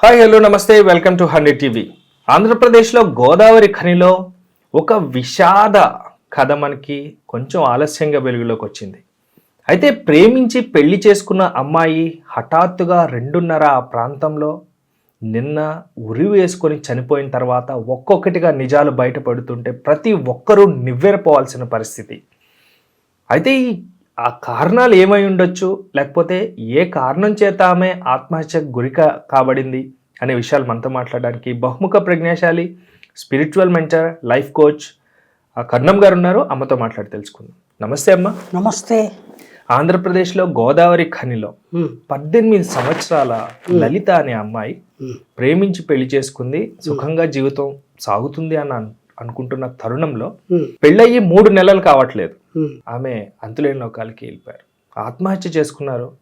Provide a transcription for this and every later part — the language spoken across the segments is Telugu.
Hi hello namaste welcome to hundred TV ఆంధ్రప్రదేశ్లో గోదావరి ఖనిలో ఒక విషాద కథ మనకి కొంచెం ఆలస్యంగా వెలుగులోకి వచ్చింది. అయితే ప్రేమించి పెళ్ళి చేసుకున్న అమ్మాయి హఠాత్తుగా రెండున్నర ఆ ప్రాంతంలో నిన్న ఉరి వేసుకొని చనిపోయిన తర్వాత ఒక్కొక్కటిగా నిజాలు బయటపడుతుంటే ప్రతి ఒక్కరూ నివ్వెరపోవాల్సిన పరిస్థితి. అయితే ఈ ఆ కారణాలు ఏమై ఉండొచ్చు? లేకపోతే ఏ కారణం చేత ఆమె ఆత్మహత్యకు గురి కా- కాబడింది? అనే విషయాలు మనతో మాట్లాడడానికి బహుముఖ ప్రజ్ఞాశాలి spiritual mentor life coach A Karnam garu ఉన్నారు. అమ్మతో మాట్లాడి తెలుసుకుందాం. నమస్తే అమ్మ. నమస్తే. ఆంధ్రప్రదేశ్లో గోదావరి ఖనిలో పద్దెనిమిది సంవత్సరాల లలిత అనే అమ్మాయి ప్రేమించి పెళ్ళి చేసుకుంది. సుఖంగా జీవితం సాగుతుంది అని అను- అనుకుంటున్న తరుణంలో పెళ్ళయ్యి మూడు నెలలు కావట్లేదు. ఆమె అంతులేని లోకాలకి వెళ్ళిపోయారు. ఆత్మహత్య చేసుకున్నారు.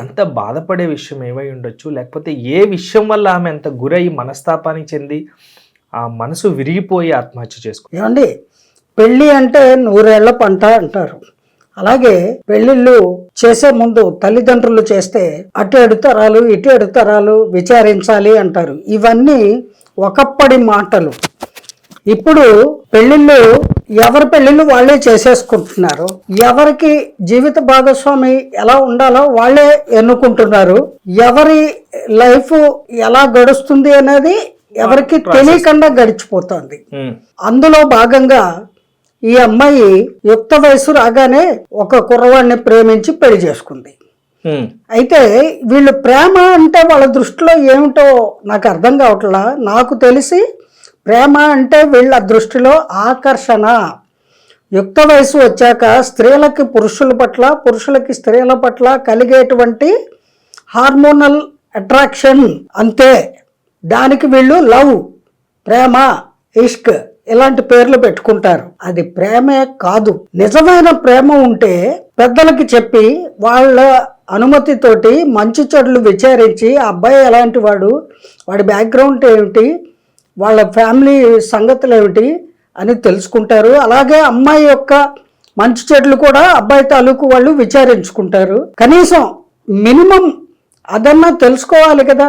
అంత బాధపడే విషయం ఏమై ఉండొచ్చు? లేకపోతే ఏ విషయం వల్ల ఆమె అంత గురై మనస్తాపానికి చెంది ఆ మనసు విరిగిపోయి ఆత్మహత్య చేసుకున్నారు ఏమండి? పెళ్ళి అంటే నూరేళ్ళ పంట అంటారు. అలాగే పెళ్ళిళ్ళు చేసే ముందు తల్లిదండ్రులు చేస్తే అటు ఏడు తరాలు ఇటు ఏడు తరాలు విచారించాలి అంటారు. ఇవన్నీ ఒకప్పటి మాటలు. ఇప్పుడు పెళ్ళిళ్ళు ఎవరి పెళ్ళిళ్ళు వాళ్ళే చేసేసుకుంటున్నారు. ఎవరికి జీవిత భాగస్వామి ఎలా ఉండాలో వాళ్ళే ఎన్నుకుంటున్నారు. ఎవరి లైఫ్ ఎలా గడుస్తుంది అనేది ఎవరికి తెలియకుండా గడిచిపోతుంది. ఉమ్, అందులో భాగంగా ఈ అమ్మాయి యుక్త వయసు రాగానే ఒక కుర్రవాడిని ప్రేమించి పెళ్ళి చేసుకుంది. ఉమ్, అయితే వీళ్ళు ప్రేమ అంటే వాళ్ళ దృష్టిలో ఏమిటో నాకు అర్థం కావట్లా? నాకు తెలిసి ప్రేమ అంటే వీళ్ళ దృష్టిలో ఆకర్షణ. యుక్త వయసు వచ్చాక స్త్రీలకి పురుషుల పట్ల పురుషులకి స్త్రీల పట్ల కలిగేటువంటి హార్మోనల్ అట్రాక్షన్ అంతే. దానికి వీళ్ళు లవ్ ప్రేమ ఇష్క్ ఇలాంటి పేర్లు పెట్టుకుంటారు. అది ప్రేమే కాదు. నిజమైన ప్రేమ ఉంటే పెద్దలకి చెప్పి వాళ్ళ అనుమతితోటి మంచి చెడులు విచారించి ఆ అబ్బాయి ఎలాంటి వాడు? వాడి బ్యాక్గ్రౌండ్ ఏమిటి వాళ్ళ ఫ్యామిలీ సంగతులు ఏమిటి అని తెలుసుకుంటారు. అలాగే అమ్మాయి యొక్క మంచి చెడులు కూడా అబ్బాయి తాలూకు వాళ్ళు విచారించుకుంటారు. కనీసం మినిమం అదన్నా తెలుసుకోవాలి కదా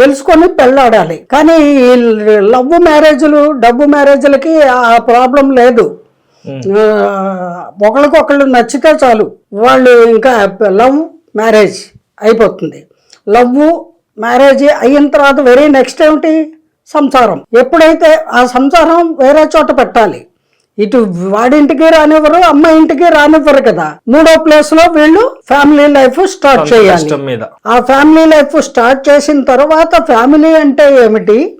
తెలుసుకొని పెళ్ళాడాలి. కానీ ఈ లవ్ మ్యారేజ్లు డబ్బు మ్యారేజ్లకి ఆ ప్రాబ్లం లేదు. ఒకరికొకళ్ళు నచ్చితే చాలు. వాళ్ళు ఇంకా లవ్ మ్యారేజ్ అయిపోతుంది. లవ్ మ్యారేజ్ అయిన తర్వాత వెరీ నెక్స్ట్ ఏమిటి? సంసారం. ఎప్పుడైతే ఆ సంసారం వేరే చోట పెట్టాలి ఇటు వాడింటికి రానివ్వరు అమ్మాయి ఇంటికి రానివ్వరు కదా. మూడో ప్లేస్లో వీళ్ళు ఫ్యామిలీ లైఫ్ స్టార్ట్ చేయాలి. ఆ ఫ్యామిలీ లైఫ్ స్టార్ట్ చేసిన తర్వాత ఫ్యామిలీ అంటే ఏమిటి?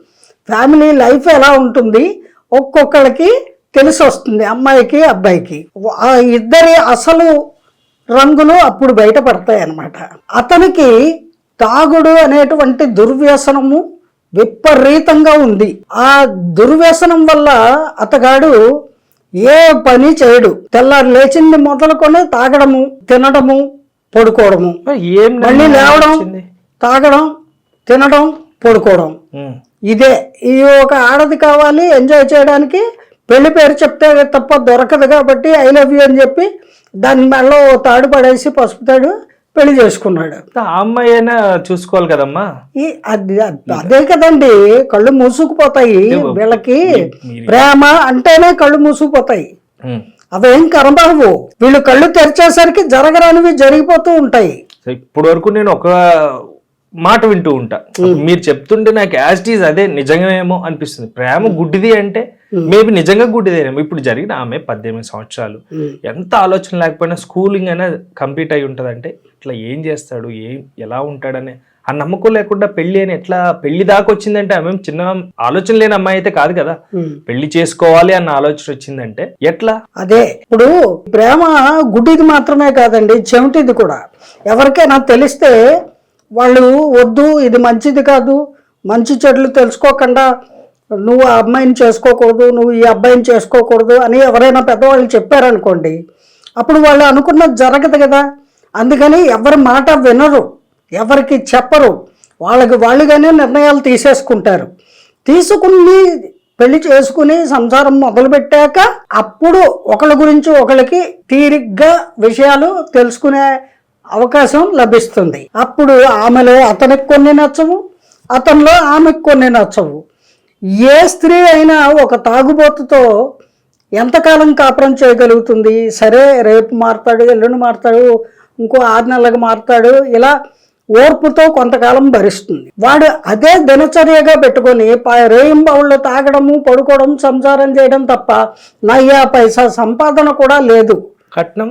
ఫ్యామిలీ లైఫ్ ఎలా ఉంటుంది? ఒక్కొక్కరికి తెలిసి వస్తుంది అమ్మాయికి అబ్బాయికి. ఆ ఇద్దరి అసలు రంగులు అప్పుడు బయటపడతాయి అన్నమాట అతనికి తాగుడు అనేటువంటి దుర్వ్యసనము విపరీతంగా ఉంది. ఆ దుర్వ్యసనం వల్ల అతగాడు ఏ పని చేయడు. తెల్లారు లేచింది మొదలుకొని తాగడము తినడము పడుకోవడము. ఏం మళ్ళీ లేవడం? తాగడం తినడం పడుకోవడం. ఇదే. ఈ ఒక ఆడది కావాలి ఎంజాయ్ చేయడానికి. పెళ్ళి పేరు చెప్తే తప్ప దొరకదు కాబట్టి ఐ లవ్ యూ అని చెప్పి దాని మెడలో తాడు పడేసి పసుపు తాడు పెళ్ళి చేసుకున్నాడు. ఆ అమ్మాయి అయినా చూసుకోవాలి కదమ్మా. ఈ అది అదే కదండి కళ్ళు మూసుకుపోతాయి వీళ్ళకి. ప్రేమ అంటేనే కళ్ళు మూసుకుపోతాయి. అవేం కనబడవు. వీళ్ళు కళ్ళు తెరిచేసరికి జరగరానివి జరిగిపోతూ ఉంటాయి. ఇప్పటి వరకు నేను ఒక మాట వింటూ ఉంటా. మీరు చెప్తుంటే నాకు యాజిటీస్ అదే నిజంగానేమో అనిపిస్తుంది. ప్రేమ గుడ్డిది అంటే మేబీ నిజంగా గుడ్డిదేనేమో ఇప్పుడు జరిగిన ఆమె పద్దెనిమిది సంవత్సరాలు. ఉమ్. ఎంత ఆలోచన లేకపోయినా స్కూలింగ్ అయినా కంప్లీట్ అయి ఉంటదంటే ఇట్లా ఏం చేస్తాడు? ఏం ఎలా ఉంటాడనే ఆ నమ్మకం లేకుండా పెళ్ళి అని ఎట్లా పెళ్ళి దాకా వచ్చిందంటే ఆమె చిన్న ఆలోచన లేని అమ్మాయి అయితే కాదు కదా. ఉమ్. పెళ్ళి చేసుకోవాలి అన్న ఆలోచన వచ్చిందంటే ఎట్లా? అదే ఇప్పుడు ప్రేమ గుడ్డిది మాత్రమే కాదండి చెవిటిది కూడా. ఎవరికైనా తెలిస్తే వాళ్ళు వద్దు ఇది మంచిది కాదు మంచి చెడులు తెలుసుకోకుండా నువ్వు ఆ అమ్మాయిని చేసుకోకూడదు నువ్వు ఈ అబ్బాయిని చేసుకోకూడదు అని ఎవరైనా పెద్దవాళ్ళు చెప్పారనుకోండి అప్పుడు వాళ్ళు అనుకున్నది జరగదు కదా. అందుకని ఎవరి మాట వినరు ఎవరికి చెప్పరు. వాళ్ళకి వాళ్ళుగానే నిర్ణయాలు తీసేసుకుంటారు. తీసుకుని పెళ్ళి చేసుకుని సంసారం మొదలుపెట్టాక అప్పుడు ఒకళ్ళ గురించి ఒకళ్ళకి తీరిగ్గా విషయాలు తెలుసుకునే అవకాశం లభిస్తుంది. అప్పుడు ఆమెలో అతనికి కొన్ని నచ్చవు అతనిలో ఆమెకు కొన్ని నచ్చవు. ఏ స్త్రీ అయినా ఒక తాగుబోతుతో ఎంతకాలం కాపురం చేయగలుగుతుంది? సరే రేపు మారుతాడు ఎల్లుండి మారుతాడు ఇంకో ఆరు నెలలకు మారుతాడు ఇలా ఓర్పుతో కొంతకాలం భరిస్తుంది. వాడు అదే దినచర్యగా పెట్టుకొని రేయింబవుళ్ళు తాగడము పడుకోవడం సంసారం చేయడం తప్ప నయ్యా పైసా సంపాదన కూడా లేదు. కట్నం?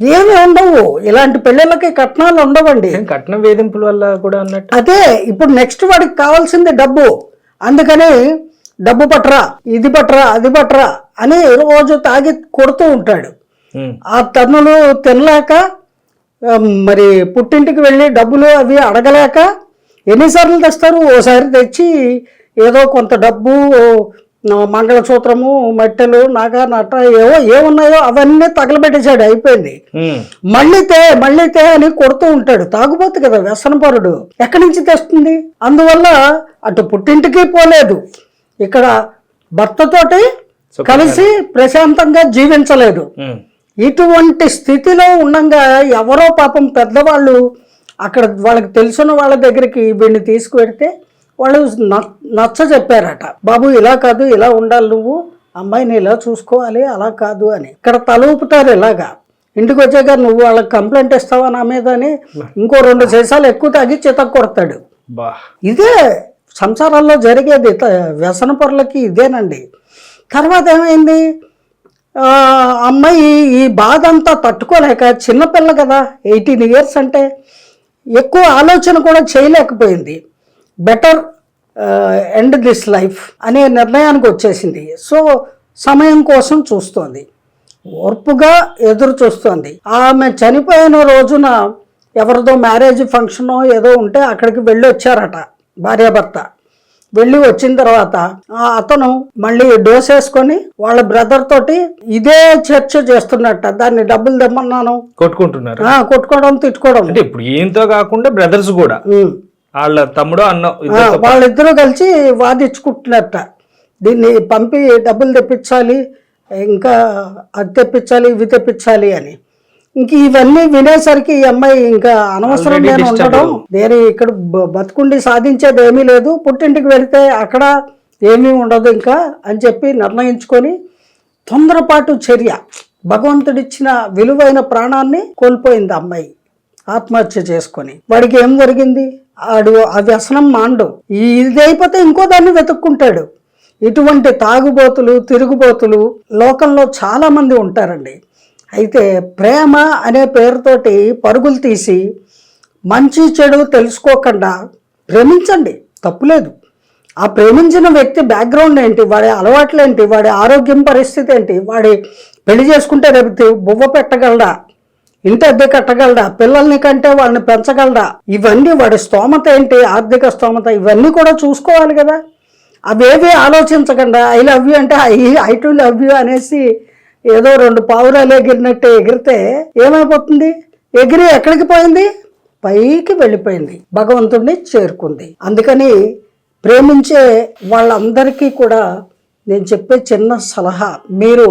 ఏమి ఉండవు. ఇలాంటి పెళ్ళిళ్ళకి కట్నాలు ఉండవండి. కట్నం వేధింపుల వల్ల కూడా అన్నట్టు? అదే ఇప్పుడు నెక్స్ట్ వాడికి కావాల్సింది డబ్బు. అందుకని డబ్బు పట్రా ఇది పట్రా అది పట్రా అని రోజు తాగి కొడుతూ ఉంటాడు. ఆ తన్నులు తినలేక మరి పుట్టింటికి వెళ్ళి డబ్బులు అవి అడగలేక ఎన్నిసార్లు తెస్తారు? ఓసారి తెచ్చి ఏదో కొంత డబ్బు మంగళసూత్రము మట్టెలు నాగా నట్ట ఏవో ఏమున్నాయో అవన్నీ తగలబెట్టేశాడు. అయిపోయింది. మళ్ళీ తే మళ్ళీ తే అని కొడుతూ ఉంటాడు. తాగుబోతు కదా వ్యసనపరుడు. ఎక్కడి నుంచి తెస్తుంది? అందువల్ల అటు పుట్టింటికి పోలేదు. ఇక్కడ భర్తతోటి కలిసి ప్రశాంతంగా జీవించలేదు. ఇటువంటి స్థితిలో ఉండంగా ఎవరో పాపం పెద్దవాళ్ళు అక్కడ వాళ్ళకి తెలిసిన వాళ్ళ దగ్గరికి వీడిని తీసుకువెడితే వాళ్ళు న- నచ్చ చెప్పారట. బాబు ఇలా కాదు ఇలా ఉండాలి నువ్వు. అమ్మాయిని ఇలా చూసుకోవాలి అలా కాదు అని. ఇక్కడ తల ఊపుతారు ఇలాగా. ఇంటికి వచ్చాక నువ్వు వాళ్ళకి కంప్లైంట్ ఇస్తావా నా మీద అని ఇంకో రెండు సీసాలు ఎక్కువ తాగి చితక్ కొడతాడు బా. ఇదే సంసారాల్లో జరిగేది త- వ్యసన పొరలకి ఇదేనండి. తర్వాత ఏమైంది? అమ్మాయి ఈ బాధ అంతా తట్టుకోలేక చిన్నపిల్ల కదా ఎయిటీన్ ఇయర్స్ అంటే ఎక్కువ ఆలోచన కూడా చేయలేకపోయింది. బెటర్ ఎండ్ దిస్ లైఫ్ అనే నిర్ణయానికి వచ్చేసింది. సో సమయం కోసం చూస్తోంది. ఓర్పుగా ఎదురు చూస్తోంది. ఆమె చనిపోయిన రోజున ఎవరిదో మ్యారేజ్ ఫంక్షన్ ఏదో ఉంటే అక్కడికి వెళ్ళి వచ్చారట భార్యాభర్త. వెళ్ళి వచ్చిన తర్వాత ఆ అతను మళ్ళీ డోస్ వేసుకొని వాళ్ళ బ్రదర్ తోటి ఇదే చర్చ చేస్తున్నట్ట. దాన్ని డబ్బులు తెమ్మన్నాను. కొట్టుకుంటున్నారు. కొట్టుకోవడం తిట్టుకోవడం. అంటే ఇప్పుడు ఈయంతో కాకుండా బ్రదర్స్ కూడా. వాళ్ళ తమ్ముడు అన్న వాళ్ళిద్దరూ కలిసి వాదించుకుంటున్నట్ట. దీన్ని పంపి డబ్బులు తెప్పించాలి ఇంకా అది తెప్పించాలి ఇవి తెప్పించాలి అని. ఇంక ఇవన్నీ వినేసరికి ఈ అమ్మాయి ఇంకా అనవసరం నేను. ఉండడం. నేను ఇక్కడ బతుకుండి సాధించేది ఏమీ లేదు. పుట్టింటికి వెళితే అక్కడ ఏమీ ఉండదు ఇంకా అని చెప్పి నిర్ణయించుకొని తొందరపాటు చర్య. భగవంతుడిచ్చిన విలువైన ప్రాణాన్ని కోల్పోయింది అమ్మాయి. ఆత్మహత్య చేసుకొని. వాడికి ఏం జరిగింది? ఆడు ఆ వ్యసనం మాండు. ఇది అయిపోతే ఇంకో దాన్ని వెతుక్కుంటాడు. ఇటువంటి తాగుబోతులు తిరుగుబోతులు లోకంలో చాలా మంది ఉంటారండి. అయితే ప్రేమ అనే పేరుతోటి పరుగులు తీసి మంచి చెడు తెలుసుకోకుండా ప్రేమించండి తప్పులేదు. ఆ ప్రేమించిన వ్యక్తి బ్యాక్గ్రౌండ్ ఏంటి వాడి అలవాట్లు ఏంటి వాడి ఆరోగ్యం పరిస్థితి ఏంటి వాడి పెళ్ళి చేసుకుంటే రేపు బువ్వ పెట్టగలడా ఇంటి అద్దె కట్టగలడా పిల్లల్ని కంటే వాళ్ళని పెంచగలడా ఇవన్నీ వాడి స్తోమత ఏంటి ఆర్థిక స్తోమత ఇవన్నీ కూడా చూసుకోవాలి కదా. అవేవి ఆలోచించకుండా ఐ లవ్ యూ అంటే I I too love you అనేసి ఏదో రెండు పావురాలు ఎగిరినట్టు ఎగిరితే ఏమైపోతుంది? ఎగిరి ఎక్కడికి పోయింది? పైకి వెళ్ళిపోయింది. భగవంతుడిని చేరుకుంది. అందుకని ప్రేమించే వాళ్ళందరికీ కూడా నేను చెప్పే చిన్న సలహా. మీరు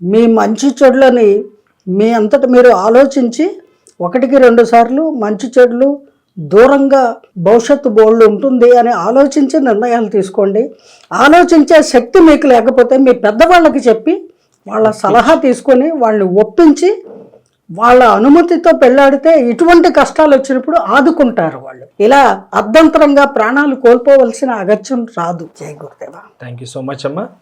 మీ మంచి చెడులని మీ అంతట మీరు ఆలోచించి ఒకటికి రెండు సార్లు మంచి చెడులు దూరంగా భవిష్యత్తు బోళ్ళు ఉంటుంది అని ఆలోచించి నిర్ణయాలు తీసుకోండి. ఆలోచించే శక్తి మీకు లేకపోతే మీ పెద్దవాళ్ళకి చెప్పి వాళ్ళ సలహా తీసుకొని వాళ్ళని ఒప్పించి వాళ్ళ అనుమతితో పెళ్ళాడితే ఇటువంటి కష్టాలు వచ్చినప్పుడు ఆదుకుంటారు వాళ్ళు. ఇలా అర్ధంతరంగా ప్రాణాలు కోల్పోవలసిన అగత్యం రాదు. జయ గురుదేవా. థ్యాంక్ యూ సో మచ్ అమ్మా.